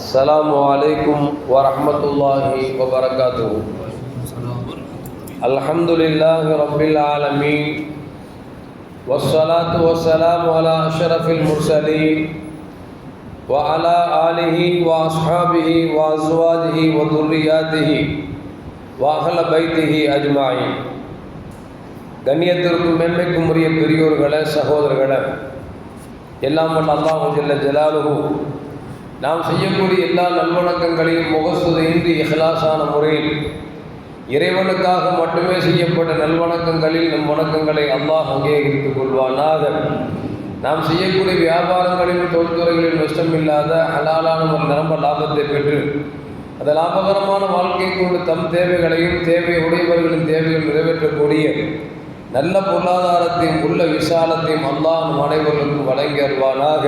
السلام عليكم ورحمة الله وبركاته الحمد لله رب العالمين والصلاة والسلام على أشرف المرسلين وعلى آله وأصحابه وأزواجه وذرياته وأهل بيته أجمعين கண்ணியத்திற்கும் மேன்மைக்கும் உரிய பெரியோர்களே சகோதரர்களே எல்லாம் வல்ல அல்லாஹு ஜல்ல ஜலாலுஹு நாம் செய்யக்கூடிய எல்லா நல்வணக்கங்களையும் முகஸ்துதையின்றி இஹ்லாஸான முறையில் இறைவனுக்காக மட்டுமே செய்யப்பட்ட நல்வணக்கங்களில் நம் வணக்கங்களை அல்லாஹ் அங்கீகரித்துக் கொள்வானாக நாம் செய்யக்கூடிய வியாபாரங்களிலும் தொழில்துறைகளில் நஷ்டமில்லாத ஹலாலான ஒரு நிரம்ப லாபத்தை பெற்று அந்த லாபகரமான வாழ்க்கை கொண்டு தம் தேவைகளையும் தேவை உடையவர்களின் தேவையும் நிறைவேற்றக்கூடிய நல்ல பொருளாதாரத்தையும் உள்ள விசாலத்தையும் அல்லாஹ் நம் அனைவர்களுக்கும் வழங்கி அருவானாக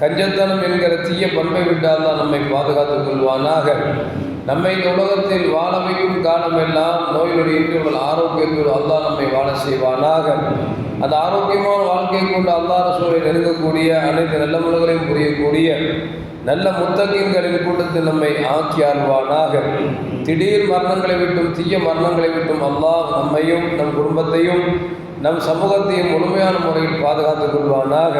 கஞ்சத்தனம் என்கிற தீய பண்பை விட்டால் தான் நம்மை பாதுகாத்துக் கொள்வானாக. நம்மை இந்த உலகத்தில் வாழ வைக்கும் காலமெல்லாம் நோய் நொடி இன்று ஆரோக்கியத்தோடு அல்லா நம்மை வாழ செய்வானாக. அந்த ஆரோக்கியமான வாழ்க்கை கொண்டு அல்லாத சூழலில் நெருங்கக்கூடிய அனைத்து நல்ல முறைகளையும் புரியக்கூடிய நல்ல முத்தகின்களின் கூட்டத்தில் நம்மை ஆக்கி ஆழ்வானாக திடீர் மரணங்களை விட்டும் தீய மரணங்களை விட்டும் அல்லாஹ் நம்மையும் நம் குடும்பத்தையும் நம் சமூகத்தையும் முழுமையான முறையில் பாதுகாத்துக் கொள்வானாக.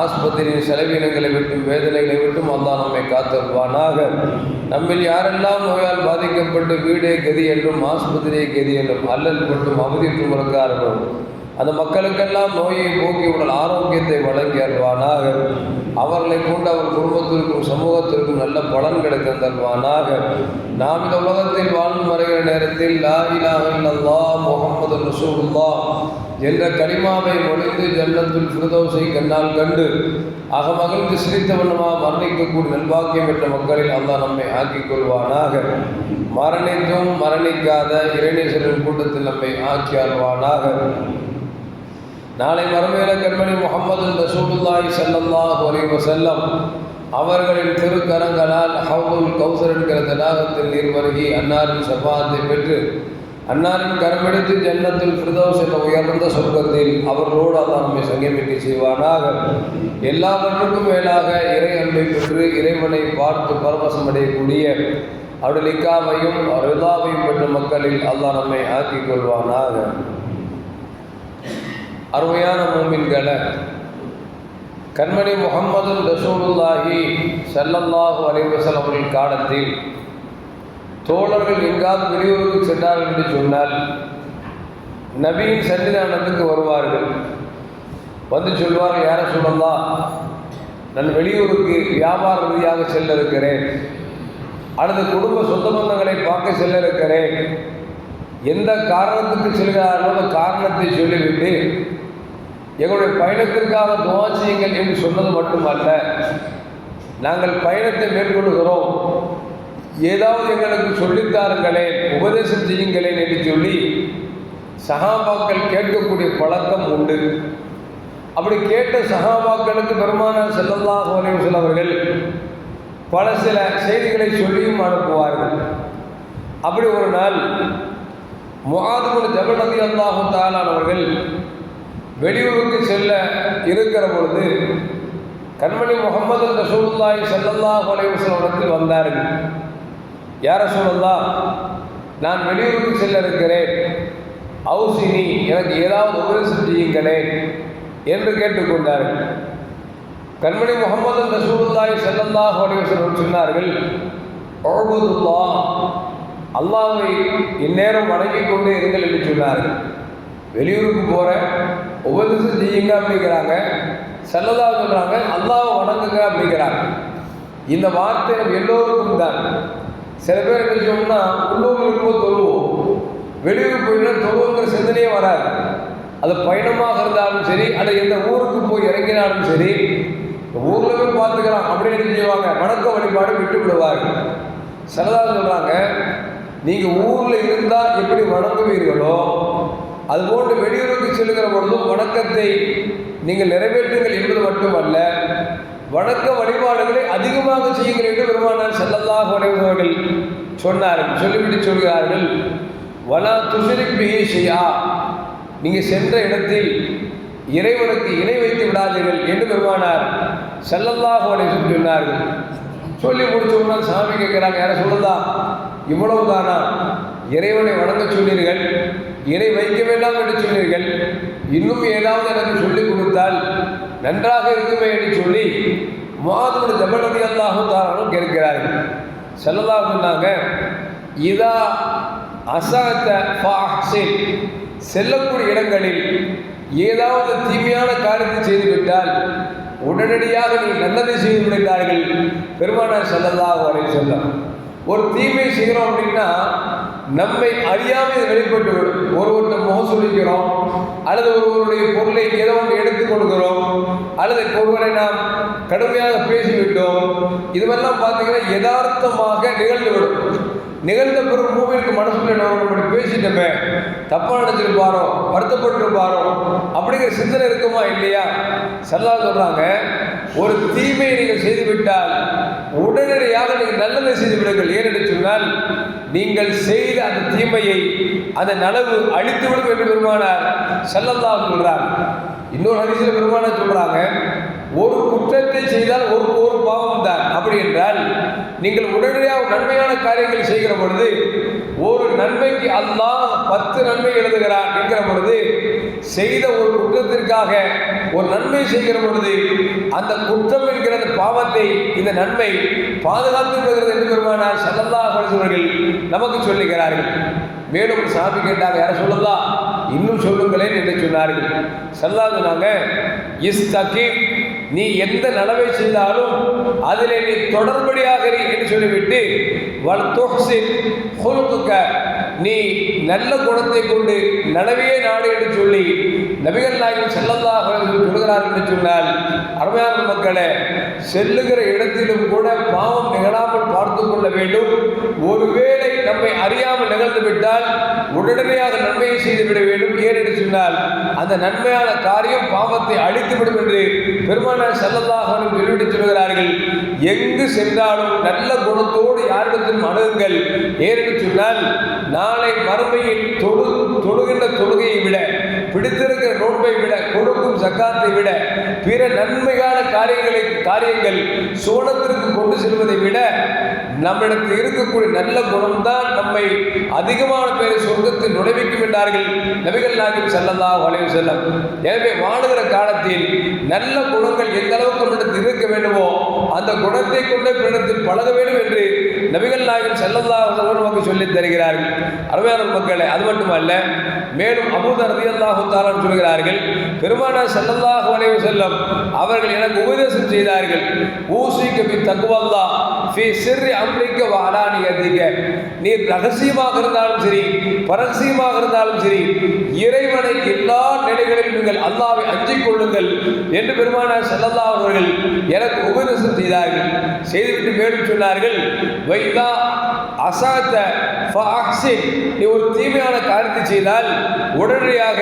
ஆஸ்பத்திரியின் செலவினங்களை விட்டும் வேதனைகளை விட்டும் அல்லா நம்மை காத்தருவானாக நம்மில் யாரெல்லாம் நோயால் பாதிக்கப்பட்டு வீடே கதி என்றும் ஆஸ்பத்திரியே கதி என்றும் அல்லல் மட்டும் அவதி துமுறக்காரர்களும் அந்த மக்களுக்கெல்லாம் நோயை போக்கி உடல் ஆரோக்கியத்தை வழங்கி அருவானாக அவர்களை கொண்டு அவர் குடும்பத்திற்கும் சமூகத்திற்கும் நல்ல பலன்களை தந்தல்வானாக நாம் இந்த உலகத்தில் வாழ்ந்து மறைகிற நேரத்தில் லா இலாஹ முகமது ரசூல்லா என்ற கரிமாவை ஒழிந்து ஜன்னத்தில் ஃபிரதோஸை கண்ணால் கண்டு அகமகிழ்ந்து சிரித்த வண்ணமாக மரணிக்கக்கூடிய நல்வாக்கியம் பெற்ற மக்களில் அல்லா நம்மை ஆக்கிக் கொள்வானாக. மரணித்தும் மரணிக்காத இறைநேசரின் கூட்டத்தில் நம்மை ஆக்கி அருவானாக நாளை மறுமையில கண்மணி முகமது ரசூலுல்லாய் ஸல்லல்லாஹு அலைஹி செல்லம் அவர்களின் திருக்கரங்களால் ஹவுல் கௌசர் என்கிற தடாகத்தில் நீர் வருகி அன்னாரின் சபாத்தை பெற்று அன்னாரின் கரமெடுத்து ஜன்னத்தில் ஃபிர்தௌஸ் என்ற உயர்ந்த சொர்க்கத்தில் அவர்களோடு அல்லாஹ் நம்மை சங்கமிக்க செய்வானாக. எல்லாவற்றுக்கும் மேலாக இறை அன்பை பெற்று இறைவனை பார்த்து பரவசம் அடையக்கூடிய அவருடைய லிக்காவையும் ரிதாவையும் பெற்ற மக்களில் அல்லாஹ் நம்மை ஆக்கிக் கொள்வானாக. அருமையான மூமின்களை கண்மணி முகமது ரசூலுல்லாஹி சல்லல்லாஹு அலைவசல் அவர்கள் காலத்தில் தோழர்கள் எங்காவது வெளியூருக்கு சென்றார்கள் என்று சொன்னால் நபியின் சன்னிதானத்துக்கு வருவார்கள். வந்து சொல்வார்கள் யார சொல்லலாம் நான் வெளியூருக்கு வியாபார ரீதியாக செல்ல இருக்கிறேன் அல்லது குடும்ப சொந்த பந்தங்களை பார்க்க செல்ல இருக்கிறேன் எந்த காரணத்துக்கு செல்கிறார்களோ அந்த காரணத்தை சொல்லிவிட்டு எங்களுடைய பயணத்திற்காக துவா செய்யுங்கள் என்று சொன்னது மட்டுமல்ல நாங்கள் பயணத்தை மேற்கொள்கிறோம் ஏதாவது எங்களுக்கு சொல்லித்தாருங்களேன் உபதேசம் செய்யுங்களேன் என்று சொல்லி சகாபாக்கள் கேட்கக்கூடிய பழக்கம் உண்டு. அப்படி கேட்ட சகாபாக்களுக்கு பெருமானார் செல்லல்லாஹ் அலைவசல் அவர்கள் பல சில செய்திகளை சொல்லியும் அனுப்புவார்கள். அப்படி ஒரு நாள் முகாதுகுல் ஜபல் நதி அல்லாஹு தாலானவர்கள் வெளியூருக்கு செல்ல இருக்கிற பொழுது கண்மணி முகமது ரசூலுல்லாய் செல்லல்லா அலைவசலத்தில் வந்தார்கள். யார சொல்லல்லா நான் வெளியூருக்கு செல்ல இருக்கிறேன். அவுசினி எனக்கு ஏதாவது உபதேசம் செய்யுங்களேன் என்று கேட்டுக்கொண்டார்கள் கண்மணி முகமது ரசூலுல்லாய் செல்லல்லா அலைவசலம் சொன்னார்கள் ஒழுகுதுல்லா அல்லாவை இந்நேரம் வணங்கிக் கொண்டு இருங்கள் என்று சொன்னார்கள். வெளியூருக்கு போகிறேன் உபதேசம் செய்யுங்க அப்படிங்கிறாங்க? செல்லதா சொல்கிறாங்க அல்லாவை வணங்குங்க அப்படிங்கிறாங்க. இந்த வார்த்தை நம்ம எல்லோருக்கும் தான். சில பேர் என்ன சொன்னோம்னா உள்ளூர் இருக்கும்போது தொழுவோம். வெளியூர் போயினா தொழுவுங்கிற சிந்தனையே வராது. அது பயணமாக இருந்தாலும் சரி அல்லது எந்த ஊருக்கு போய் இறங்கினாலும் சரி ஊரில் போய் பார்த்துக்கலாம் அப்படின்னு செய்வாங்க? வணக்க வழிபாடு விட்டு விடுவார்கள் சிலதாக சொல்கிறாங்க நீங்கள் ஊரில் இருந்தால் எப்படி வணங்குவீர்களோ அதுபோன்று வெளியூருக்கு செல்கிற பொழுதும் வணக்கத்தை நீங்கள் நிறைவேற்றுங்கள் என்பது மட்டுமல்ல வணக்க வழிபாடுகளை அதிகமாக செய்யுங்கள் என்று பெருமானார் செல்லல்லாக உடையவர்கள் சொன்னார்கள் சொல்லிவிட்டு சொல்கிறார்கள். வலா துஷரிக் செய்யா நீங்கள் சென்ற இடத்தில் இறைவனுக்கு இணை வைத்து விடாதீர்கள் என்று பெருமானார் செல்லல்லாக அலைஹி சொன்னார்கள். சொல்லி முடிச்ச சாமி கேட்குறாங்க யாரை சொல்லுதா இவ்வளவு தானா இறைவனை வணங்க சொன்னீர்கள். இணை வைக்க வேண்டாம் என்று சொன்னீர்கள். இன்னும் ஏதாவது எனக்கு சொல்லிக் கொடுத்தால் நன்றாக இருக்குமே என்று சொல்லி மாதோட ஜபநதி அல்லாஹும் தாராளம் கேட்கிறார்கள். செல்லதாக சொன்னாங்க இதா அசகத்த ஃபாஹ்சின் செல்லக்கூடிய இடங்களில் ஏதாவது தீமையான காரியத்தை செய்துவிட்டால் உடனடியாக நீ நல்லதை செய்து விடுகிறார்கள். பெருமானார் செல்லதாக வரை சொல்ல ஒரு தீமை செய்கிறோம் அப்படின்னா நம்மை அறியாமல் வெளிப்பட்டு விடும் ஒருவர்கிட்ட முகம் சொல்லிக்கிறோம் அல்லது ஒருவருடைய பொருளை ஏதோ ஒன்று எடுத்துக் கொடுக்கிறோம் அல்லது ஒருவரை நாம் கடுமையாக பேசிவிட்டோம். இதுவெல்லாம் பார்த்தீங்கன்னா யதார்த்தமாக நிகழ்ந்துவிடும். நிகழ்ந்த பிறகு மூவிற்கு மனசுல நம்ம பேசிட்டோமே. தப்பாக நினைச்சிருப்பாரோ வருத்தப்பட்டிருப்பாரோ அப்படிங்கிற சிந்தனை இருக்குமா இல்லையா? செல்லா சொல்கிறாங்க ஒரு தீமையை நீங்கள் செய்துவிட்டால் உடனடியாக நீங்கள் நல்லதை செய்து விடுங்கள். ஏனென்று சொன்னால் நீங்கள் செய்த அந்த தீமையை அந்த நனவு அழித்துவிடும் என்று பெருமானார் செல்லல்லா சொல்றார். இன்னொரு ஹரிசில பெருமானார் சொல்றாங்க ஒரு குற்றத்தை செய்தால் ஒரு ஒரு பாவம் தான் அப்படி என்றால் நீங்கள் உடனடியாக நன்மையான காரியங்கள் செய்கிற பொழுது ஒரு நன்மைக்கு அல்லாஹ் பத்து நன்மை எழுதுகிறார் என்கிற பொழுது செய்த ஒரு குற்றத்திற்காக ஒரு நன்மை செய்கிற பொழுது அந்த குற்றம் என்கிற அந்த பாவத்தை இந்த நன்மை பாதுகாத்து வருகிறது என்று பெருமானார் சல்லல்லா அவர்கள் நமக்கு சொல்லுகிறார்கள். மேலும் ஒரு சாமி கேட்டாங்க யாரை சொல்லலாம் இன்னும் சொல்லுங்களேன் என்று சொன்னார்கள். சல்லா சொன்னாங்க இஸ்தகீம் நீ எந்த நலவை செய்தாலும் அதில் நீ தொடர்படியாக என்று சொல்லிவிட்டு வல் துஹ்சின் நீ நல்ல குணத்தை கொண்டு நலவையே நாடு என்று சொல்லி நபிகள் நாயகம் செல்லல்லாஹ் சொல்கிறார் என்று சொன்னால் அருமையான மக்களே செல்லுகிற இடத்திலும் கூட பாவம் நிகழாமல் பார்த்து கொள்ள வேண்டும். ஒருவேளை நம்மை அறியாமல் நிகழ்ந்து விட்டால் உடனடியாக நன்மையை செய்துவிட வேண்டும். ஏனென்று சொன்னால் அந்த நன்மையான காரியம் பாவத்தை அழித்துவிடும் என்று பெருமானார் செல்லல்லாஹ் அவர்கள் சொல்கிறார்கள். எங்கு சென்றாலும் நல்ல குணத்தோடு யாரிடத்திலும் அணுகுங்கள். ஏனென்று சொன்னால் நாளை மறுமையில் தொழு தொழுகின்ற தொழுகையை விட பிடித்திருக்கிற நோன்பை விட கொடுக்கும் சக்காத்தை விட பிற நன்மையான காரியங்களை காரியங்கள் சோழத்திற்கு கொண்டு செல்வதை விட நம்மிடத்தில் இருக்கக்கூடிய நல்ல குணம்தான் நம்மை அதிகமான பேரை சொர்க்கத்தில் நுழைவிக்கும் என்றார்கள் நபிகள் நாயகம் செல்லல்லா வளைவு செல்லம் எனவே வாழுகிற காலத்தில் நல்ல குணங்கள் எந்த அளவுக்கு நம்மிடத்தில் இருக்க வேண்டுமோ அந்த குணத்தை கொண்டே பிறத்தில் பழக வேண்டும் என்று நபிகள் நாயகம் செல்லல்லா நமக்கு சொல்லித் தருகிறார்கள். அருமையான மக்களை அது மட்டுமல்ல மேலும் அபூத ரதியல்லாஹு தாலான் சொல்கிறார்கள் பெருமானா செல்லல்லாஹு வளைவு செல்லம் அவர்கள் எனக்கு உபதேசம் செய்தார்கள் ஊசிக்கு தக்குவல்லா ஃபி சிர்ரி அம்ரிக்க வ நீர் ரகசியமாக இருந்தாலும் சரி பரகசியமாக இருந்தாலும் சரி இறைவனை எல்லா நிலைகளிலும் நீங்கள் அல்லாவை அஞ்சிக் கொள்ளுங்கள் என்று பெருமானார் செல்லல்லா அவர்கள் எனக்கு உபதேசம் செய்தார்கள் செய்துவிட்டு மேலும் சொன்னார்கள் வைதா அசாத்த நீ ஒரு தீமையான காரியத்தை செய்தால் உடனடியாக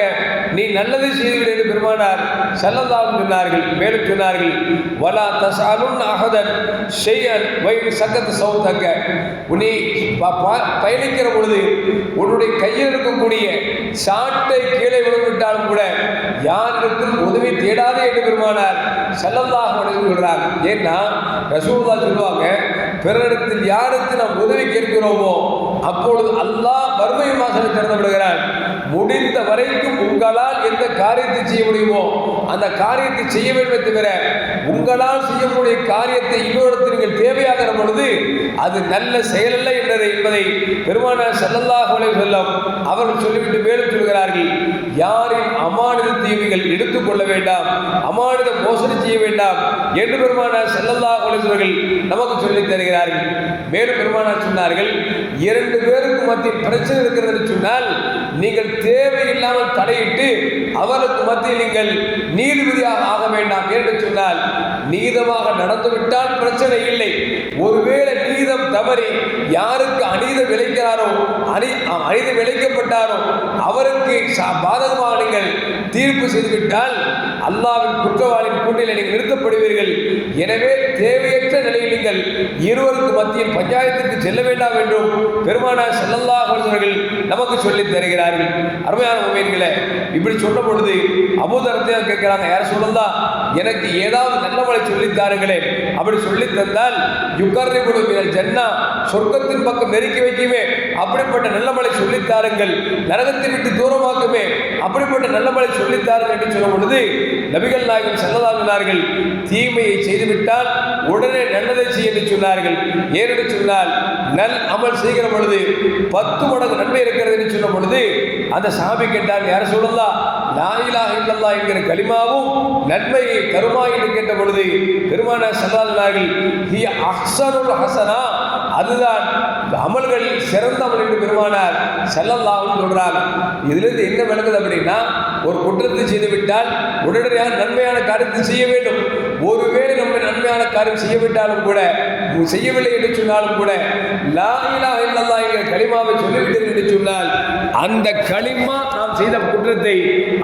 நீ நல்லதை செய்துவிடு என்று பெருமானார் செல்லதாம் சொன்னார்கள். மேலும் சொன்னார்கள் வலா தசாலுன் அகதன் செய்யன் வயிறு சங்கத் சௌதங்க உன்னை ப- ப- பயணிக்கிற பொழுது உன்னுடைய கையில் இருக்கக்கூடிய சாட்டை கீழே விழுந்துவிட்டாலும் கூட யாருக்கும் உதவி தேடாதே என்று பெருமானார் செல்லதாக சொல்கிறார் ஏன்னா ரசூல்லா சொல்லுவாங்க பிறரிடத்தில் யாருக்கு நாம் உதவி கேட்கிறோமோ அப்பொழுது அல்லாஹ் வறுமை மாசனை திறந்து விடுகிறான் முடிந்த வரைக்கும் உங்களால் எந்த காரியத்தை செய்ய முடியுமோ அந்த காரியத்தை செய்ய வேண்டும் தவிர உங்களால் செய்யக்கூடிய காரியத்தை இன்னொருத்தர் நீங்கள் தேவையாகிற பொழுது அது நல்ல செயலல்ல என்றது என்பதை பெருமான ஸல்லல்லாஹு செல்லம் அவர்கள் சொல்லிவிட்டு மேலும் சொல்கிறார்கள். யாரின் அமானித தீவிகள் எடுத்துக்கொள்ள வேண்டாம் அமானித மோசடி செய்ய வேண்டாம் என்று பெருமானார் செல்லல்லா அலைஹி நமக்கு சொல்லித் தருகிறார்கள். மேலும் பெருமானார் சொன்னார்கள் இரண்டு பேருக்கு மத்தியில் பிரச்சனை இருக்கிறது என்று சொன்னால் நீங்கள் தேவையில்லாமல் தடையிட்டு அவருக்கு மத்தியில் நீங்கள் நீதிபதியாக ஆக வேண்டாம் என்று சொன்னால் நீதமாக நடந்துவிட்டால் பிரச்சனை இல்லை. ஒருவேளை நீதம் தவறி யாருக்கு அநீதம் விளைக்கிறாரோ அணி அநீதம் விளைக்கப்பட்டாரோ அவருக்கு பாதகமாக நீங்கள் தீர்ப்பு செய்துவிட்டால் அல்லாவின் குற்றவாளியின் கூண்டில் நீங்கள் நிறுத்தப்படுவீர்கள். எனவே தேவையற்ற நிலையில் நீங்கள் இருவருக்கு மத்தியில் பஞ்சாயத்திற்கு செல்ல வேண்டாம் என்றும் பெருமானார் செல்லல்லா அவர்கள் நமக்கு சொல்லித் தருகிறார்கள். அருமையான உண்மைகளே இப்படி சொன்ன பொழுது அபூதரத்தை கேட்கிறாங்க யார் சொல்லலாம் எனக்கு ஏதாவது நல்லவளை சொல்லித்தாருங்களே அப்படி சொல்லித் தந்தால் யுகர்ரிபுடு ஜன்னா சொர்க்கத்தின் பக்கம் நெருக்கி வைக்குமே அப்படிப்பட்ட நல்லமலை சொல்லித்தாருங்கள் நரகத்தை விட்டு தூரமாக்குமே அப்படிப்பட்ட நல்லமலை சொல்லித்தாருங்கள் என்று சொல்லும் பொழுது நபிகள் நாயகம் செல்லதாகினார்கள் தீமையை செய்துவிட்டால் உடனே நல்லதை செய்ய என்று சொன்னார்கள். ஏனென்று சொன்னால் நல் அமல் செய்கிற பொழுது பத்து மடங்கு நன்மை இருக்கிறது என்று சொல்லும் பொழுது அந்த சாமி கேட்டார் யார் சொல்லலாம் லாயிலா இல்லல்லா என்கிற கலிமாவும் நன்மையை தருமா என்று கேட்ட பொழுது பெருமான செல்லாதினார்கள் ஹி அஹ்சனுல் ஹசனா அதுதான் அமல்கள் சிறந்த அமல் என்று பெருமானார் செல்லல்லாவும் சொல்றாங்க இதிலிருந்து என்ன விளங்குது அப்படின்னா ஒரு குற்றத்தை செய்துவிட்டால் உடனடியாக நன்மையான காரியத்தை செய்ய வேண்டும். ஒருவேளை நன்மையான காரியம் செய்யவிட்டாலும் கூட செய்யவில்லை என்று சொன்னாலும் கூட லா இலாஹ இல்லல்லாஹ் என்கிற களிமாவை சொல்லிவிட்டீர்கள் என்று சொன்னால் அந்த களிமா நாம் செய்த குற்றத்தை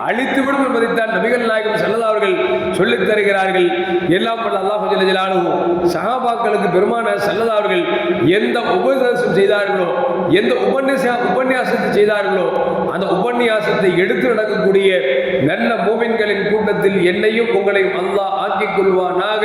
அழித்துவிடும் என்பதைத்தான் நபிகள் நாயகம் செல்லதா அவர்கள் சொல்லித் தருகிறார்கள். எல்லாம் வல்ல அல்லாஹ் ஜல்ல சகாபாக்களுக்கு பெருமான செல்லதா அவர்கள் எந்த உபதேசம் செய்தார்களோ எந்த உபன்யாச உபன்யாசத்தை செய்தார்களோ அந்த உபன்யாசத்தை எடுத்து நடக்கக்கூடிய நல்ல மூவின்களின் கூட்டத்தில் என்னையும் உங்களையும் அல்லாஹ் ஆக்கிக் கொள்வானாக.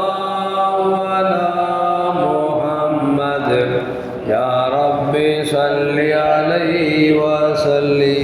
صلِّ